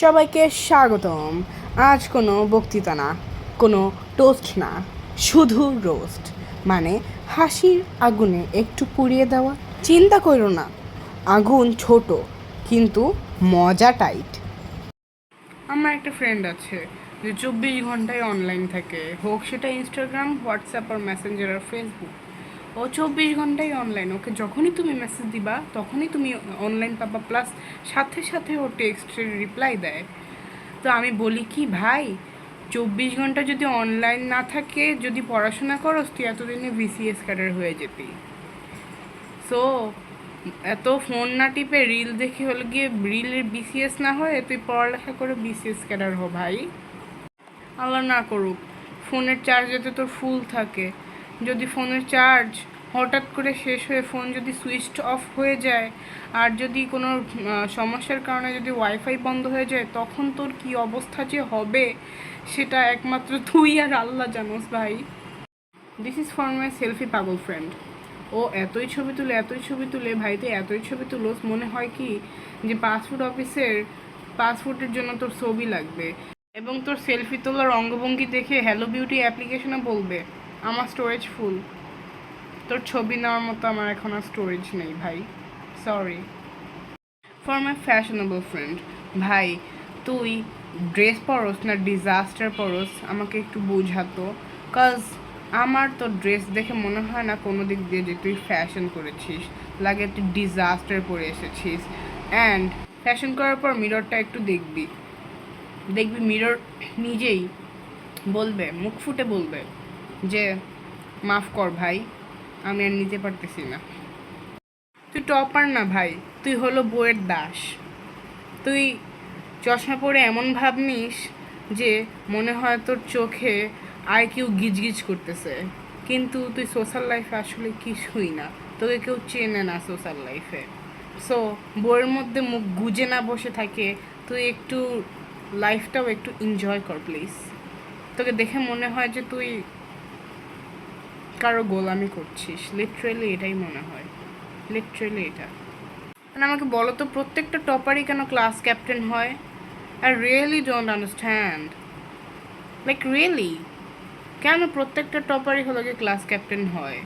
সবাইকে স্বাগতম। আজ কোনো বক্তৃতা না, কোনো টোস্ট না, শুধু রোস্ট। মানে হাসির আগুনে একটু পুড়িয়ে দেওয়া। চিন্তা করো না, আগুন ছোট, কিন্তু মজা টাইট আমার একটা ফ্রেন্ড আছে, যে চব্বিশ ঘন্টায় অনলাইন থাকে। হোক সেটা ইনস্টাগ্রাম হোয়াটসঅ্যাপ আর মেসেঞ্জার আর ফেসবুক ও চব্বিশ ঘন্টাই অনলাইন ওকে যখনই তুমি মেসেজ দিবা, তখনই তুমি অনলাইন পাবা। প্লাস সাথে সাথে ও টেক্সটের রিপ্লাই দেয়। তো আমি বলি কি, ভাই, চব্বিশ ঘণ্টা যদি অনলাইন না থাকে, যদি পড়াশোনা করো তুই এতদিনে বিসিএস ক্যাডার হয়ে যেতি। সো এত ফোন না টিপে রিল দেখে হলে গিয়ে রিলের বিসিএস না হয়ে তুই পড়ালেখা করে বিসিএস ক্যাডার হো, ভাই। আল্লাহ না করুক ফোনের চার্জ যাতে তোর ফুল থাকে। যদি ফোনের চার্জ হঠাৎ করে শেষ হয়ে ফোন যদি সুইচ অফ হয়ে যায় আর যদি কোনো সমস্যার কারণে যদি ওয়াইফাই বন্ধ হয়ে যায়, তখন তোর কি অবস্থা যে হবে সেটা একমাত্র তুই আর আল্লাহ জানোস ভাই। This is for my selfie পাগল ফ্রেন্ড ও এতই ছবি তুলে, এতই ছবি তুলে ভাইতে এতই ছবি তুলোস, মনে হয় কি যে পাসপোর্ট অফিসের, পাসপোর্টের জন্য তোর ছবি লাগবে। এবং তোর সেলফি তোলার অঙ্গভঙ্গি দেখে হ্যালো বিউটি অ্যাপ্লিকেশনে বলবে। আমার স্টোরেজ ফুল তোর ছবি নেওয়ার মতো আমার এখন আর স্টোরেজ নেই ভাই। Sorry for my fashionable friend ভাই, তুই ড্রেস পরস না ডিজাস্টার পরস, আমাকে একটু বোঝাতো কাজ আমার তো ড্রেস দেখে মনে হয় না কোনো দিক দিয়ে যে তুই ফ্যাশন করেছিস। লাগে তুই ডিজাস্টার পরে এসেছিস। অ্যান্ড ফ্যাশন করার পর মিররটা একটু দেখবি। দেখবি মিরর নিজেই বলবে, মুখ ফুটে বলবে। যে, মাফ কর ভাই, আমি আর নিতে পারতেছি না। তুই টপার না ভাই, তুই হলো বইয়ের দাস। তুই চশমা পরে এমন ভাব নিস যে, মনে হয় তোর চোখে আয় কেউ গিজগিজ করতেছে। কিন্তু তুই সোশ্যাল লাইফে আসলে কিছুই না। তোকে কেউ চেনে না সোশ্যাল লাইফে। সো বইয়ের মধ্যে মুখ গুজে না বসে থাকে, তুই একটু লাইফটাও একটু এনজয় কর প্লিজ তোকে দেখে মনে হয় যে তুই কারও গোলামি করছিস। লিটারেলি এটাই মনে হয়। লিটারেলি এটা। মানে আমাকে বলো তো, প্রত্যেকটা টপারই কেন ক্লাস ক্যাপ্টেন হয়? I really don't understand like really কেন প্রত্যেকটা টপারই হলো গিয়ে ক্লাস ক্যাপ্টেন হয়?